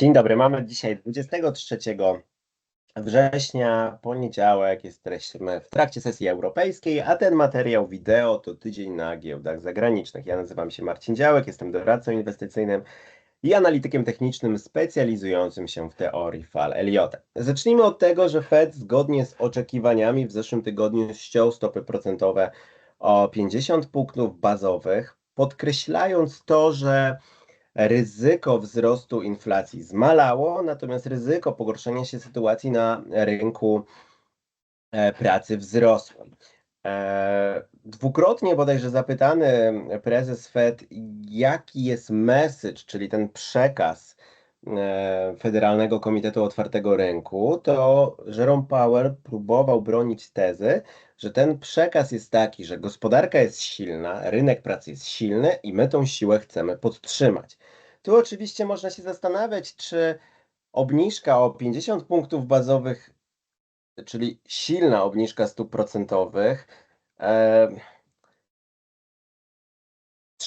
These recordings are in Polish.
Dzień dobry, mamy dzisiaj 23 września, poniedziałek, jesteśmy w trakcie sesji europejskiej, a ten materiał wideo to tydzień na giełdach zagranicznych. Ja nazywam się Marcin Działek, jestem doradcą inwestycyjnym i analitykiem technicznym specjalizującym się w teorii fal Eliota. Zacznijmy od tego, że Fed zgodnie z oczekiwaniami w zeszłym tygodniu ściął stopy procentowe o 50 punktów bazowych, podkreślając to, że ryzyko wzrostu inflacji zmalało, natomiast ryzyko pogorszenia się sytuacji na rynku e, pracy wzrosło. E, dwukrotnie bodajże zapytany prezes Fed, jaki jest message, czyli ten przekaz Federalnego Komitetu Otwartego Rynku, to Jerome Powell próbował bronić tezy, że ten przekaz jest taki, że gospodarka jest silna, rynek pracy jest silny i my tą siłę chcemy podtrzymać. Tu oczywiście można się zastanawiać, czy obniżka o 50 punktów bazowych, czyli silna obniżka stóp procentowych, e,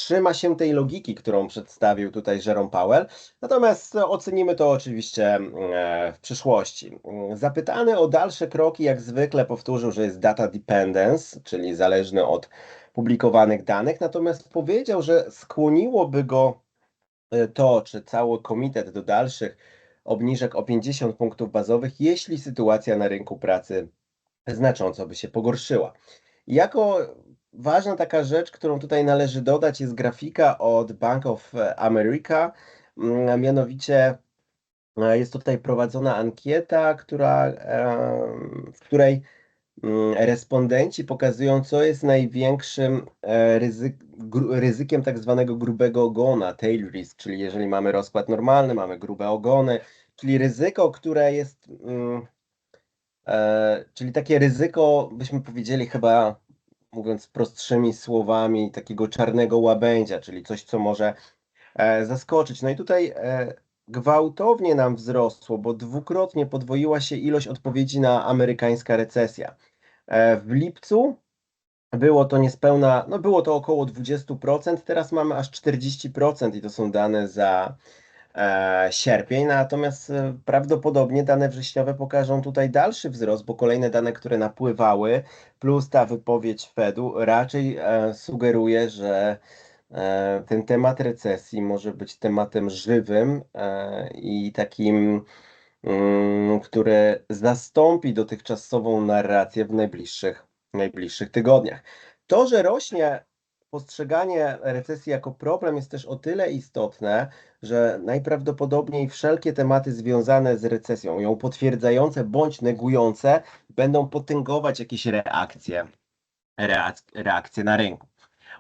trzyma się tej logiki, którą przedstawił tutaj Jerome Powell. Natomiast ocenimy to oczywiście e, w przyszłości. Zapytany o dalsze kroki, jak zwykle powtórzył, że jest data dependence, czyli zależny od publikowanych danych, natomiast powiedział, że skłoniłoby go E, to, czy cały komitet do dalszych obniżek o 50 punktów bazowych, jeśli sytuacja na rynku pracy znacząco by się pogorszyła. Jako ważna taka rzecz, którą tutaj należy dodać, jest grafika od Bank of America, mm, mianowicie e, jest tutaj prowadzona ankieta, która, w której Mm, respondenci pokazują, co jest największym e, ryzyk, ryzykiem tak zwanego grubego ogona, tail risk, czyli jeżeli mamy rozkład normalny, mamy grube ogony, czyli ryzyko, które jest, mm, e, czyli takie ryzyko, byśmy powiedzieli chyba, mówiąc prostszymi słowami, takiego czarnego łabędzia, czyli coś, co może e, zaskoczyć. No i tutaj gwałtownie nam wzrosło, bo dwukrotnie podwoiła się ilość odpowiedzi na amerykańska recesja. E, w lipcu było to niespełna, no było to około 20%, teraz mamy aż 40% i to są dane za e, sierpień, natomiast e, prawdopodobnie dane wrześniowe pokażą tutaj dalszy wzrost, bo kolejne dane, które napływały, plus ta wypowiedź Fedu raczej e, sugeruje, że e, ten temat recesji może być tematem żywym e, i takim Mm, które zastąpi dotychczasową narrację w najbliższych, najbliższych tygodniach. To, że rośnie postrzeganie recesji jako problem jest też o tyle istotne, że najprawdopodobniej wszelkie tematy związane z recesją, ją potwierdzające bądź negujące, będą potęgować jakieś reakcje, reakcje na rynku.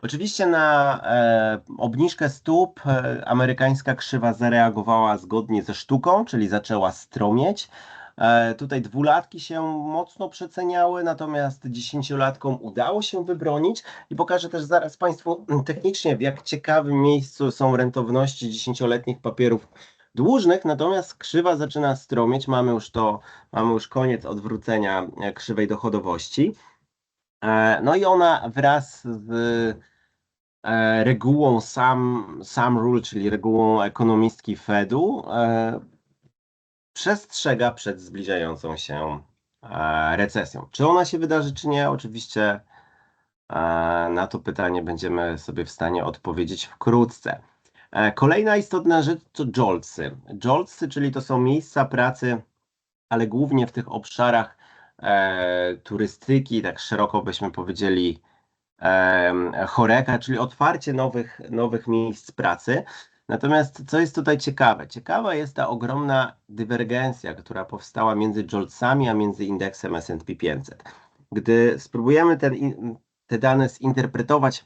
Oczywiście na e, obniżkę stóp e, amerykańska krzywa zareagowała zgodnie ze sztuką, czyli zaczęła stromieć. E, tutaj dwulatki się mocno przeceniały, natomiast dziesięciolatkom udało się wybronić. I pokażę też zaraz Państwu technicznie, w jak ciekawym miejscu są rentowności dziesięcioletnich papierów dłużnych, natomiast krzywa zaczyna stromieć, mamy już to, mamy już koniec odwrócenia e, krzywej dochodowości. E, no i ona wraz z regułą sam, sam rule, czyli regułą ekonomistki Fedu, przestrzega przed zbliżającą się e, recesją. Czy ona się wydarzy, czy nie? Oczywiście na to pytanie będziemy sobie w stanie odpowiedzieć wkrótce. Kolejna istotna rzecz to joltsy. Joltsy, czyli to są miejsca pracy, ale głównie w tych obszarach turystyki, tak szeroko byśmy powiedzieli, choreka, czyli otwarcie nowych, nowych miejsc pracy. Natomiast co jest tutaj ciekawe? Ciekawa jest ta ogromna dywergencja, która powstała między JOLTSami, a między indeksem S&P 500. Gdy spróbujemy ten, te dane zinterpretować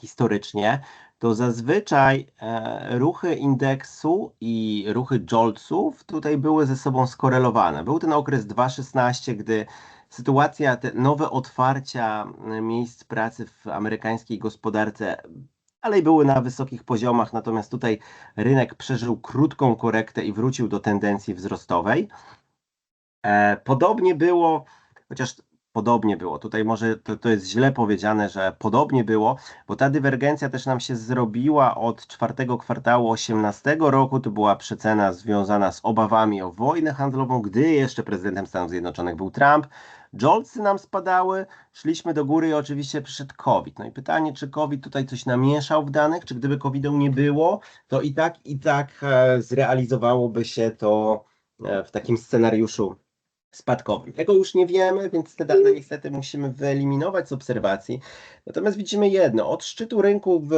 historycznie, to zazwyczaj e, ruchy indeksu i ruchy JOLTSów tutaj były ze sobą skorelowane. Był ten okres 2.16, gdy sytuacja, te nowe otwarcia miejsc pracy w amerykańskiej gospodarce dalej były na wysokich poziomach, natomiast tutaj rynek przeżył krótką korektę i wrócił do tendencji wzrostowej. E, podobnie było, chociaż podobnie było. Tutaj może to, to jest źle powiedziane, że podobnie było, bo ta dywergencja też nam się zrobiła od czwartego kwartału 18 roku. To była przecena związana z obawami o wojnę handlową, gdy jeszcze prezydentem Stanów Zjednoczonych był Trump. Joltsy nam spadały, szliśmy do góry i oczywiście przyszedł COVID. No i pytanie, czy COVID tutaj coś namieszał w danych, czy gdyby COVID-u nie było, to i tak, i tak e, zrealizowałoby się to e, w takim scenariuszu spadkowym. Tego już nie wiemy, więc te dane niestety musimy wyeliminować z obserwacji. Natomiast widzimy jedno, od szczytu rynku w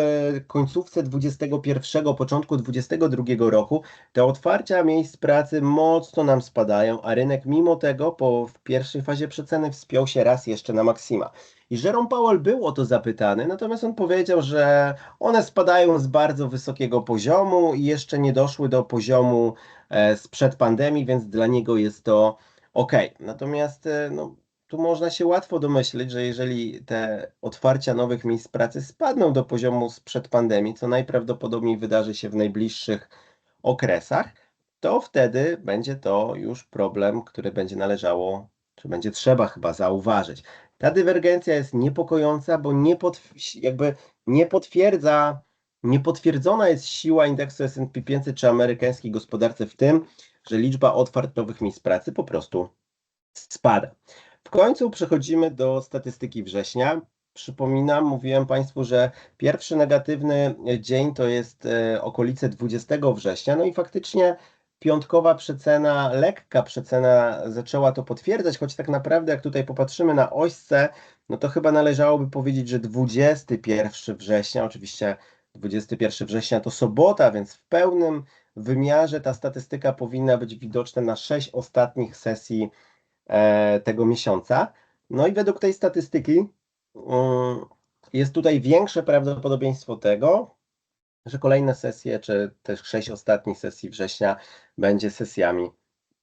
końcówce 21, początku 22 roku te otwarcia miejsc pracy mocno nam spadają, a rynek mimo tego po w pierwszej fazie przeceny wspiął się raz jeszcze na maksima. I Jerome Powell był o to zapytany, natomiast on powiedział, że one spadają z bardzo wysokiego poziomu i jeszcze nie doszły do poziomu e, sprzed pandemii, więc dla niego jest to ok. Natomiast e, no, tu można się łatwo domyśleć, że jeżeli te otwarcia nowych miejsc pracy spadną do poziomu sprzed pandemii, co najprawdopodobniej wydarzy się w najbliższych okresach, to wtedy będzie to już problem, który będzie należało, czy będzie trzeba chyba zauważyć. Ta dywergencja jest niepokojąca, bo nie, jakby nie potwierdza, nie potwierdzona jest siła indeksu S&P 500 czy amerykańskiej gospodarce w tym, że liczba otwart nowych miejsc pracy po prostu spada. W końcu przechodzimy do statystyki września. Przypominam, mówiłem Państwu, że pierwszy negatywny dzień to jest e, okolice 20 września, no i faktycznie piątkowa przecena, lekka przecena zaczęła to potwierdzać, choć tak naprawdę jak tutaj popatrzymy na ośce, no to chyba należałoby powiedzieć, że 21 września, oczywiście 21 września to sobota, więc w pełnym wymiarze ta statystyka powinna być widoczna na 6 ostatnich sesji e, tego miesiąca. No i według tej statystyki mm, jest tutaj większe prawdopodobieństwo tego, że kolejne sesje, czy też sześć ostatnich sesji września będzie sesjami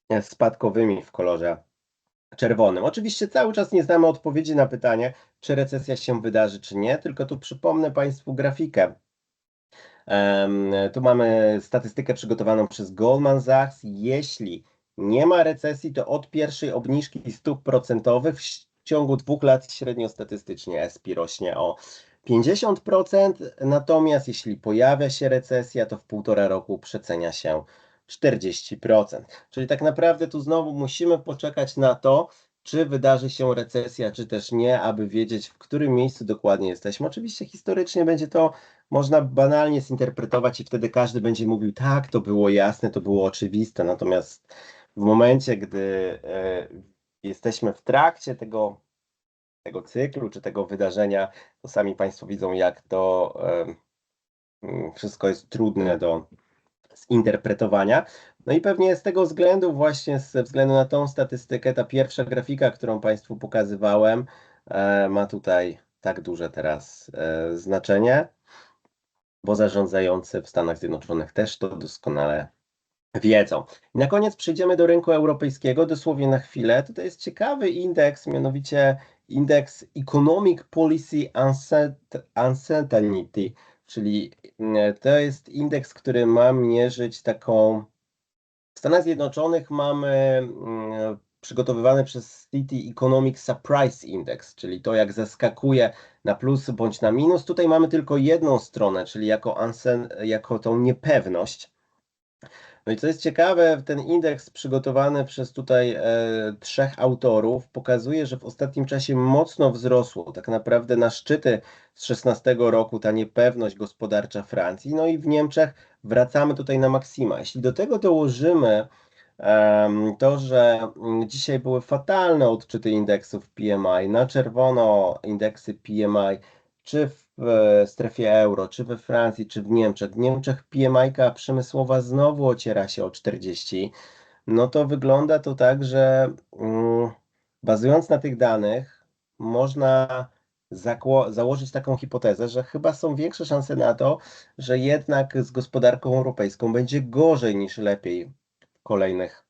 e, spadkowymi w kolorze czerwonym. Oczywiście cały czas nie znamy odpowiedzi na pytanie, czy recesja się wydarzy, czy nie, tylko tu przypomnę Państwu grafikę. Tu mamy statystykę przygotowaną przez Goldman Sachs. Jeśli nie ma recesji, to od pierwszej obniżki stóp procentowych w ciągu dwóch lat średnio statystycznie SP rośnie o 50%, natomiast jeśli pojawia się recesja, to w półtora roku przecenia się 40%. Czyli tak naprawdę tu znowu musimy poczekać na to, czy wydarzy się recesja, czy też nie, aby wiedzieć, w którym miejscu dokładnie jesteśmy. Oczywiście historycznie będzie to można banalnie zinterpretować i wtedy każdy będzie mówił, tak, to było jasne, to było oczywiste. Natomiast w momencie, gdy e, jesteśmy w trakcie tego tego cyklu czy tego wydarzenia, to sami Państwo widzą, jak to wszystko jest trudne do zinterpretowania. No i pewnie z tego względu, właśnie ze względu na tą statystykę, ta pierwsza grafika, którą Państwu pokazywałem, e, ma tutaj tak duże teraz e, znaczenie, bo zarządzający w Stanach Zjednoczonych też to doskonale wiedzą. Na koniec przejdziemy do rynku europejskiego, dosłownie na chwilę. Tutaj jest ciekawy indeks, mianowicie indeks Economic Policy Uncertainty, czyli mm, to jest indeks, który ma mierzyć taką. W Stanach Zjednoczonych mamy mm, przygotowywany przez City Economic Surprise Index, czyli to jak zaskakuje na plus bądź na minus. Tutaj mamy tylko jedną stronę, czyli jako, jako tą niepewność. No i co jest ciekawe, ten indeks przygotowany przez tutaj e, trzech autorów pokazuje, że w ostatnim czasie mocno wzrosło. Tak naprawdę na szczyty z 16 roku ta niepewność gospodarcza Francji. No i w Niemczech wracamy tutaj na maksima. Jeśli do tego dołożymy to, że dzisiaj były fatalne odczyty indeksów PMI, na czerwono indeksy PMI, czy w w strefie euro, czy we Francji, czy w Niemczech. W Niemczech PMI przemysłowa znowu ociera się o 40. No to wygląda to tak, że mm, bazując na tych danych, można założyć taką hipotezę, że chyba są większe szanse na to, że jednak z gospodarką europejską będzie gorzej niż lepiej w kolejnych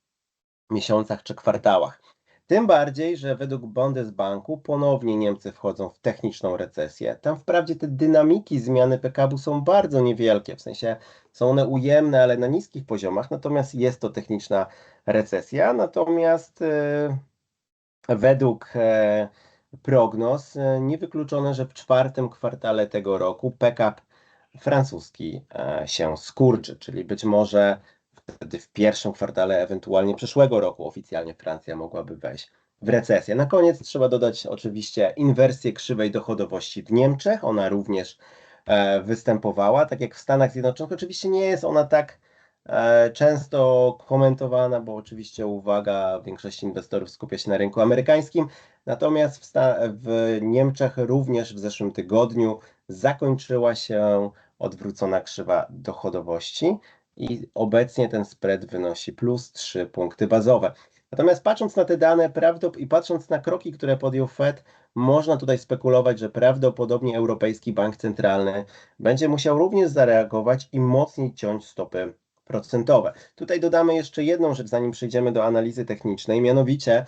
miesiącach czy kwartałach. Tym bardziej, że według Bundesbanku ponownie Niemcy wchodzą w techniczną recesję. Tam wprawdzie te dynamiki zmiany PKB są bardzo niewielkie, w sensie są one ujemne, ale na niskich poziomach, natomiast jest to techniczna recesja. Natomiast yy, według e, prognoz e, niewykluczone, że w czwartym kwartale tego roku PKP francuski e, się skurczy, czyli być może wtedy w pierwszym kwartale ewentualnie przyszłego roku oficjalnie Francja mogłaby wejść w recesję. Na koniec trzeba dodać oczywiście inwersję krzywej dochodowości w Niemczech. Ona również e, występowała, tak jak w Stanach Zjednoczonych. Oczywiście nie jest ona tak e, często komentowana, bo oczywiście uwaga większości inwestorów skupia się na rynku amerykańskim. Natomiast w, w Niemczech również w zeszłym tygodniu zakończyła się odwrócona krzywa dochodowości i obecnie ten spread wynosi plus 3 punkty bazowe. Natomiast patrząc na te dane i patrząc na kroki, które podjął Fed, można tutaj spekulować, że prawdopodobnie Europejski Bank Centralny będzie musiał również zareagować i mocniej ciąć stopy procentowe. Tutaj dodamy jeszcze jedną rzecz, zanim przejdziemy do analizy technicznej, mianowicie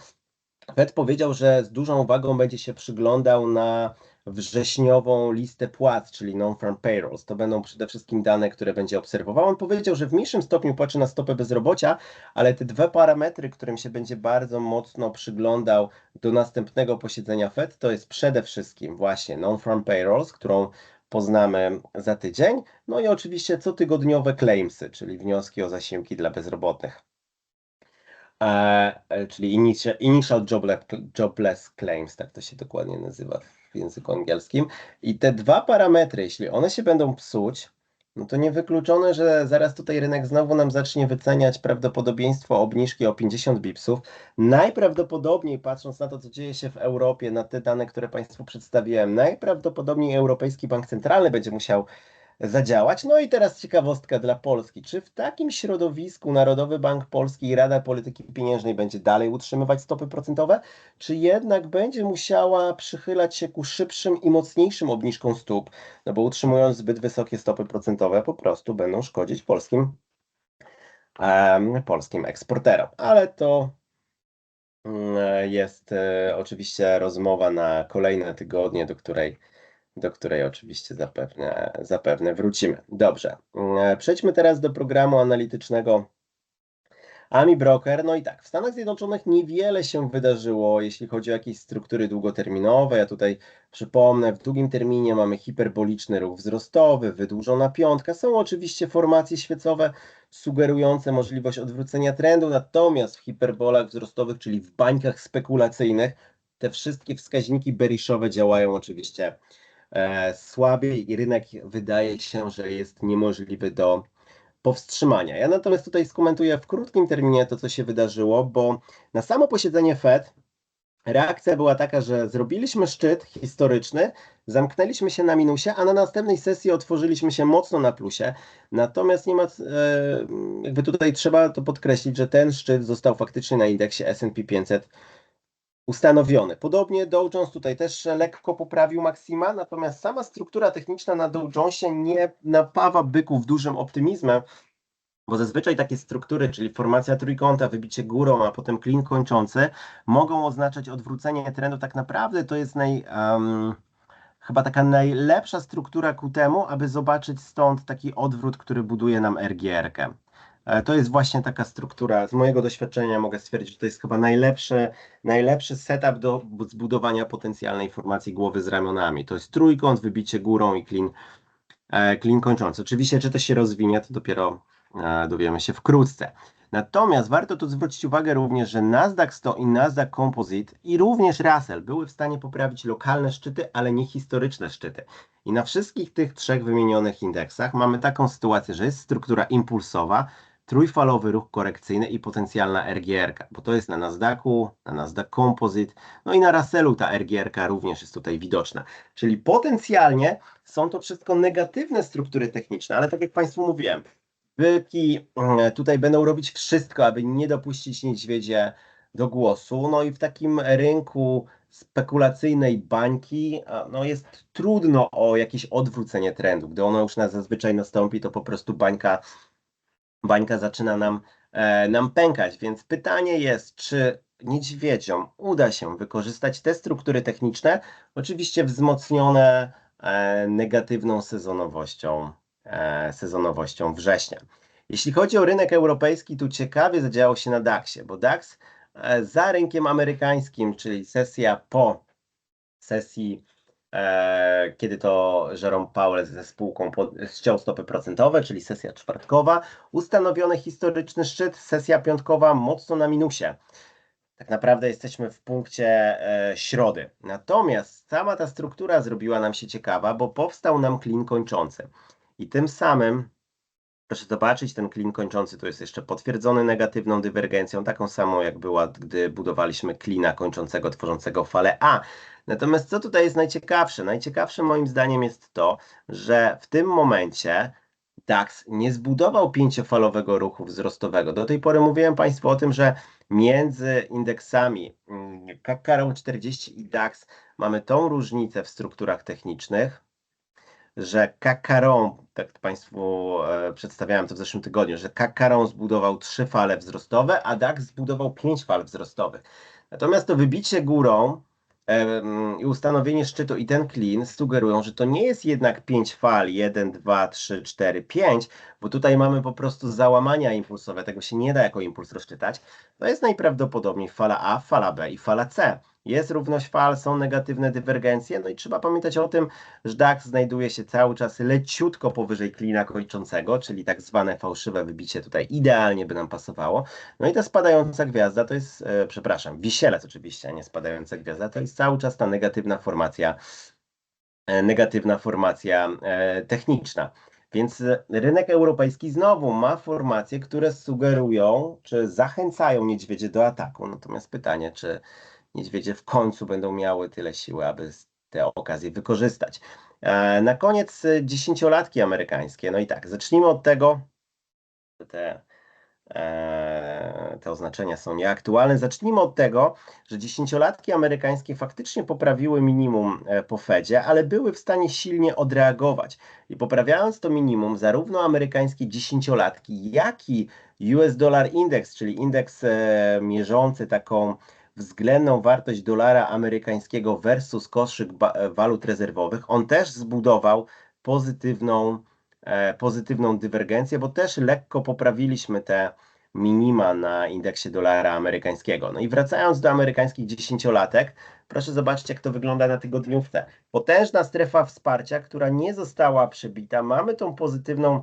Fed powiedział, że z dużą uwagą będzie się przyglądał na wrześniową listę płac, czyli non-farm payrolls. To będą przede wszystkim dane, które będzie obserwował. On powiedział, że w mniejszym stopniu patrzy na stopę bezrobocia, ale te dwa parametry, którym się będzie bardzo mocno przyglądał do następnego posiedzenia Fed, to jest przede wszystkim właśnie non-farm payrolls, którą poznamy za tydzień, no i oczywiście cotygodniowe claimsy, czyli wnioski o zasiłki dla bezrobotnych. E, e czyli initial, jobless, jobless claims, tak to się dokładnie nazywa w języku angielskim. I te dwa parametry, jeśli one się będą psuć, no to niewykluczone, że zaraz tutaj rynek znowu nam zacznie wyceniać prawdopodobieństwo obniżki o 50 bipsów. Najprawdopodobniej, patrząc na to, co dzieje się w Europie, na te dane, które Państwu przedstawiłem, najprawdopodobniej Europejski Bank Centralny będzie musiał zadziałać. No i teraz ciekawostka dla Polski. Czy w takim środowisku Narodowy Bank Polski i Rada Polityki Pieniężnej będzie dalej utrzymywać stopy procentowe, czy jednak będzie musiała przychylać się ku szybszym i mocniejszym obniżkom stóp, no bo utrzymując zbyt wysokie stopy procentowe po prostu będą szkodzić polskim, um, polskim eksporterom. Ale to mm, jest e, oczywiście rozmowa na kolejne tygodnie, do której do której oczywiście zapewne, zapewne wrócimy. Dobrze, mm, przejdźmy teraz do programu analitycznego AMI Broker. No i tak, w Stanach Zjednoczonych niewiele się wydarzyło, jeśli chodzi o jakieś struktury długoterminowe. Ja tutaj przypomnę, w długim terminie mamy hiperboliczny ruch wzrostowy, wydłużona piątka. Są oczywiście formacje świecowe sugerujące możliwość odwrócenia trendu, natomiast w hiperbolach wzrostowych, czyli w bańkach spekulacyjnych, te wszystkie wskaźniki beriszowe działają oczywiście E, słabiej i rynek wydaje się, że jest niemożliwy do powstrzymania. Ja natomiast tutaj skomentuję w krótkim terminie to, co się wydarzyło, bo na samo posiedzenie Fed reakcja była taka, że zrobiliśmy szczyt historyczny, zamknęliśmy się na minusie, a na następnej sesji otworzyliśmy się mocno na plusie. Natomiast nie ma, e, jakby tutaj trzeba to podkreślić, że ten szczyt został faktycznie na indeksie S&P 500 ustanowiony. Podobnie Dow Jones tutaj też lekko poprawił maksima, natomiast sama struktura techniczna na Dow Jonesie nie napawa byków dużym optymizmem, bo zazwyczaj takie struktury, czyli formacja trójkąta, wybicie górą, a potem klin kończący, mogą oznaczać odwrócenie trendu. Tak naprawdę to jest naj, um, chyba taka najlepsza struktura ku temu, aby zobaczyć stąd taki odwrót, który buduje nam RGR. E, to jest właśnie taka struktura. Z mojego doświadczenia mogę stwierdzić, że to jest chyba najlepszy, najlepszy setup do zbudowania potencjalnej formacji głowy z ramionami. To jest trójkąt, wybicie górą i klin, e, klin kończący. Oczywiście, czy to się rozwinie, to dopiero e, dowiemy się wkrótce. Natomiast warto tu zwrócić uwagę również, że Nasdaq 100 i Nasdaq Composite i również Russell były w stanie poprawić lokalne szczyty, ale nie historyczne szczyty. I na wszystkich tych trzech wymienionych indeksach mamy taką sytuację, że jest struktura impulsowa, trójfalowy ruch korekcyjny i potencjalna RGR, bo to jest na Nasdaqu, na Nasdaq Composite, no i na Russellu ta RGR również jest tutaj widoczna. Czyli potencjalnie są to wszystko negatywne struktury techniczne, ale tak jak Państwu mówiłem, byki mm, tutaj będą robić wszystko, aby nie dopuścić niedźwiedzie do głosu. No i w takim rynku spekulacyjnej bańki no jest trudno o jakieś odwrócenie trendu. Gdy ono już na zazwyczaj nastąpi, to po prostu bańka bańka zaczyna nam, e, nam pękać. Więc pytanie jest, czy niedźwiedziom uda się wykorzystać te struktury techniczne, oczywiście wzmocnione e, negatywną sezonowością, e, sezonowością września. Jeśli chodzi o rynek europejski, tu ciekawie zadziało się na DAX-ie, bo DAX za rynkiem amerykańskim, czyli sesja po sesji, kiedy to Jerome Powell ze spółką ściął stopy procentowe, czyli sesja czwartkowa, ustanowiony historyczny szczyt, sesja piątkowa mocno na minusie. Tak naprawdę jesteśmy w punkcie e, środy. Natomiast sama ta struktura zrobiła nam się ciekawa, bo powstał nam klin kończący. I tym samym, proszę zobaczyć, ten klin kończący tu jest jeszcze potwierdzony negatywną dywergencją, taką samą jak była, gdy budowaliśmy klina kończącego, tworzącego falę A. Natomiast co tutaj jest najciekawsze? Najciekawsze moim zdaniem jest to, że w tym momencie DAX nie zbudował pięciofalowego ruchu wzrostowego. Do tej pory mówiłem Państwu o tym, że między indeksami Kakkarą 40 i DAX mamy tą różnicę w strukturach technicznych, że Kakaron, tak Państwu e, przedstawiałem to w zeszłym tygodniu, że Kakaron zbudował trzy fale wzrostowe, a DAX zbudował pięć fal wzrostowych. Natomiast to wybicie górą i ustanowienie szczytu i ten clean sugerują, że to nie jest jednak 5 fal, 1, 2, 3, 4, 5, bo tutaj mamy po prostu załamania impulsowe, tego się nie da jako impuls rozczytać. To jest najprawdopodobniej fala A, fala B i fala C. Jest równość fal, są negatywne dywergencje, no i trzeba pamiętać o tym, że DAX znajduje się cały czas leciutko powyżej klina kończącego, czyli tak zwane fałszywe wybicie tutaj idealnie by nam pasowało. No i ta spadająca gwiazda to jest, e, przepraszam, wisielec oczywiście, a nie spadająca gwiazda, to jest cały czas ta negatywna formacja, e, negatywna formacja e, techniczna. Więc rynek europejski znowu ma formacje, które sugerują, czy zachęcają niedźwiedzie do ataku. Natomiast pytanie, czy niedźwiedzie w końcu będą miały tyle siły, aby te okazje wykorzystać. E, na koniec e, dziesięciolatki amerykańskie. No i tak, zacznijmy od tego, te, e, te oznaczenia są nieaktualne. Zacznijmy od tego, że dziesięciolatki amerykańskie faktycznie poprawiły minimum po Fedzie, ale były w stanie silnie odreagować. I poprawiając to minimum, zarówno amerykańskie dziesięciolatki, jak i US Dollar Index, czyli indeks mierzący taką względną wartość dolara amerykańskiego versus koszyk walut rezerwowych, on też zbudował pozytywną, e, pozytywną dywergencję, bo też lekko poprawiliśmy te minima na indeksie dolara amerykańskiego. No i wracając do amerykańskich dziesięciolatek, proszę zobaczyć, jak to wygląda na tygodniówce. Potężna strefa wsparcia, która nie została przebita. Mamy tą pozytywną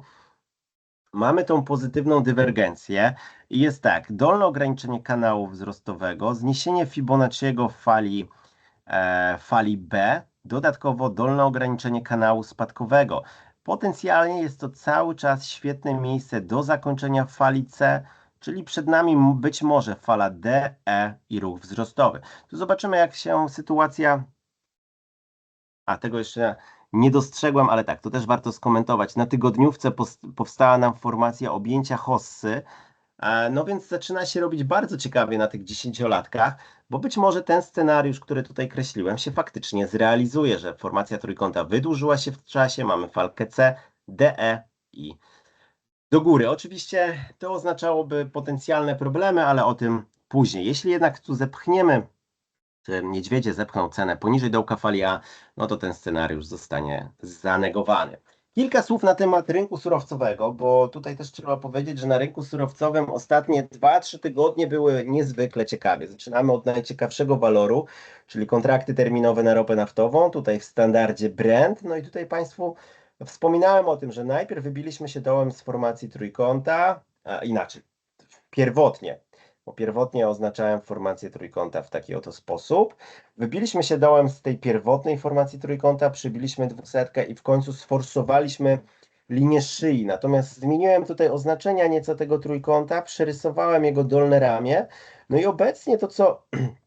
mamy tą pozytywną dywergencję i jest tak, dolne ograniczenie kanału wzrostowego, zniesienie Fibonacciego w fali, e, fali B, dodatkowo dolne ograniczenie kanału spadkowego. Potencjalnie jest to cały czas świetne miejsce do zakończenia fali C, czyli przed nami być może fala D, E i ruch wzrostowy. Tu zobaczymy, jak się sytuacja. A tego jeszcze nie dostrzegłem, ale tak, to też warto skomentować. Na tygodniówce powstała nam formacja objęcia hossy, e, no więc zaczyna się robić bardzo ciekawie na tych dziesięciolatkach, bo być może ten scenariusz, który tutaj kreśliłem, się faktycznie zrealizuje, że formacja trójkąta wydłużyła się w czasie, mamy falkę C, DE i do góry. Oczywiście to oznaczałoby potencjalne problemy, ale o tym później. Jeśli jednak tu zepchniemy niedźwiedzie zepchną cenę poniżej dołka fali A, no to ten scenariusz zostanie zanegowany. Kilka słów na temat rynku surowcowego, bo tutaj też trzeba powiedzieć, że na rynku surowcowym ostatnie 2-3 tygodnie były niezwykle ciekawie. Zaczynamy od najciekawszego waloru, czyli kontrakty terminowe na ropę naftową, tutaj w standardzie Brent. No i tutaj Państwu wspominałem o tym, że najpierw wybiliśmy się dołem z formacji trójkąta, a inaczej, pierwotnie bo pierwotnie oznaczałem formację trójkąta w taki oto sposób. Wybiliśmy się dołem z tej pierwotnej formacji trójkąta, przybiliśmy dwusetkę i w końcu sforsowaliśmy linię szyi. Natomiast zmieniłem tutaj oznaczenia nieco tego trójkąta, przerysowałem jego dolne ramię. No i obecnie to, co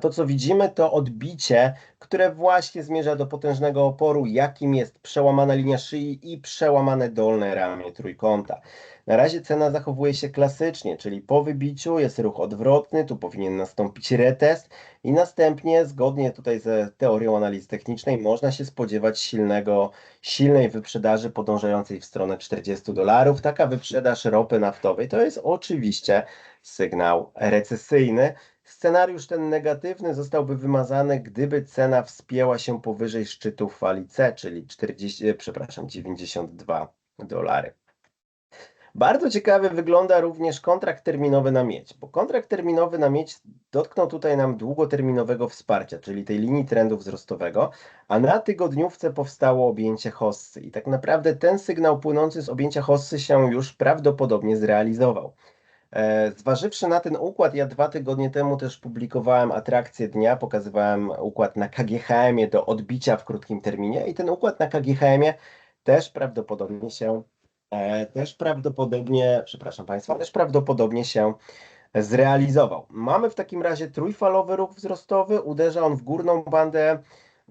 to, co widzimy, to odbicie, które właśnie zmierza do potężnego oporu, jakim jest przełamana linia szyi i przełamane dolne ramię trójkąta. Na razie cena zachowuje się klasycznie, czyli po wybiciu jest ruch odwrotny, tu powinien nastąpić retest i następnie, zgodnie tutaj ze teorią analizy technicznej, można się spodziewać silnego, silnej wyprzedaży podążającej w stronę 40 dolarów. Taka wyprzedaż ropy naftowej to jest oczywiście sygnał recesyjny. Scenariusz ten negatywny zostałby wymazany, gdyby cena wspięła się powyżej szczytu fali C, czyli 40, przepraszam, 92 dolary. Bardzo ciekawy wygląda również kontrakt terminowy na miedź, bo kontrakt terminowy na miedź dotknął tutaj nam długoterminowego wsparcia, czyli tej linii trendu wzrostowego, a na tygodniówce powstało objęcie hossy i tak naprawdę ten sygnał płynący z objęcia hossy się już prawdopodobnie zrealizował. E, Zważywszy na ten układ, ja dwa tygodnie temu też publikowałem atrakcję dnia, pokazywałem układ na KGHM-ie do odbicia w krótkim terminie i ten układ na KGHM-ie też prawdopodobnie się, e, też prawdopodobnie, przepraszam Państwa, też prawdopodobnie się zrealizował. Mamy w takim razie trójfalowy ruch wzrostowy, uderza on w górną bandę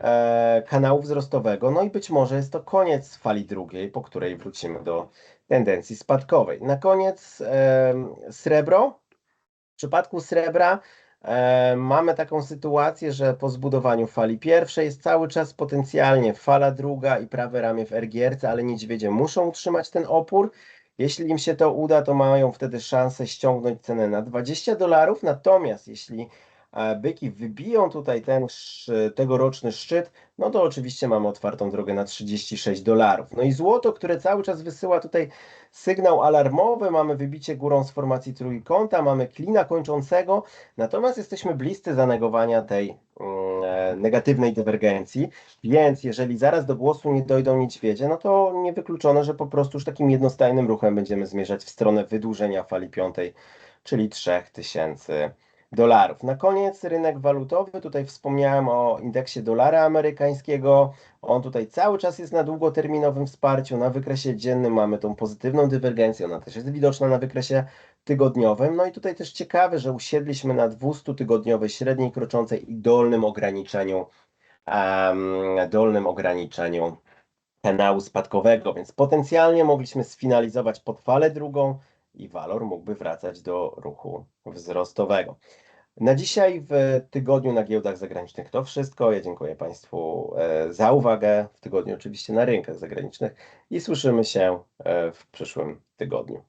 e, kanału wzrostowego, no i być może jest to koniec fali drugiej, po której wrócimy do tendencji spadkowej. Na koniec em, srebro. W przypadku srebra e, mamy taką sytuację, że po zbudowaniu fali pierwszej jest cały czas potencjalnie fala druga i prawe ramię w RGRC, ale niedźwiedzie muszą utrzymać ten opór. Jeśli im się to uda, to mają wtedy szansę ściągnąć cenę na 20 dolarów. Natomiast jeśli e, byki wybiją tutaj ten tegoroczny szczyt, no to oczywiście mamy otwartą drogę na 36 dolarów. No i złoto, które cały czas wysyła tutaj sygnał alarmowy, mamy wybicie górą z formacji trójkąta, mamy klina kończącego, natomiast jesteśmy bliscy zanegowania tej mm, e, negatywnej dywergencji, więc jeżeli zaraz do głosu nie dojdą niedźwiedzie, no to niewykluczone, że po prostu już takim jednostajnym ruchem będziemy zmierzać w stronę wydłużenia fali piątej, czyli 3000 dolarów. Na koniec rynek walutowy, tutaj wspomniałem o indeksie dolara amerykańskiego, on tutaj cały czas jest na długoterminowym wsparciu. Na wykresie dziennym mamy tą pozytywną dywergencję, ona też jest widoczna na wykresie tygodniowym. No i tutaj też ciekawe, że usiedliśmy na 200-tygodniowej średniej kroczącej i dolnym ograniczeniu, em, dolnym ograniczeniu kanału spadkowego, więc potencjalnie mogliśmy sfinalizować pod falę drugą i walor mógłby wracać do ruchu wzrostowego. Na dzisiaj w tygodniu na giełdach zagranicznych to wszystko. Ja dziękuję Państwu e, za uwagę w tygodniu oczywiście na rynkach zagranicznych i słyszymy się e, w przyszłym tygodniu.